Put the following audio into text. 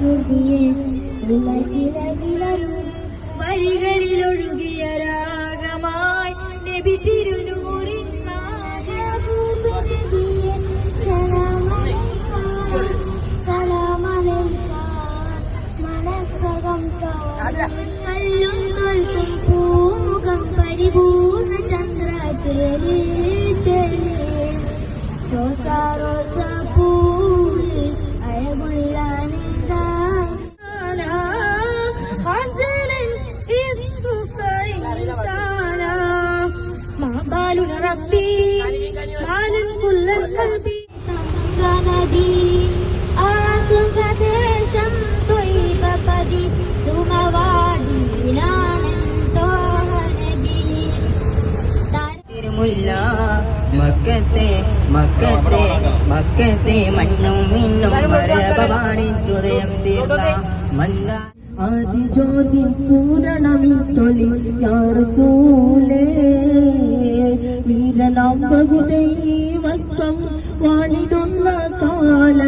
നബിയെ ഉലകിലകിലരും വരികളിലൊഴുകിയ രാഗമായി നബി തിരുനൂറിൻ മനസ്സകം കല്ലും തൊൽസും പൂമുഖം പരിപൂർണ ചന്ദ്രചേരി ചെലി റോസാ ربي مال كل القلب നദി ആസുഖദേശം തൊയ്പതി സുമവാടിയിലാണെന്തോ നബി തിരുമുല്ല മക്കത്തെ മക്കത്തെ മക്കത്തെ മണ്ണും മിന്നും മരപവാണി ഹൃദയം തീർന്ന മന്ദ ആദിജ്യോതി പൂരണമിത്തൊളി യാറസൂലേ ബഹുദൈവത്വം വാണിടുന്ന കാല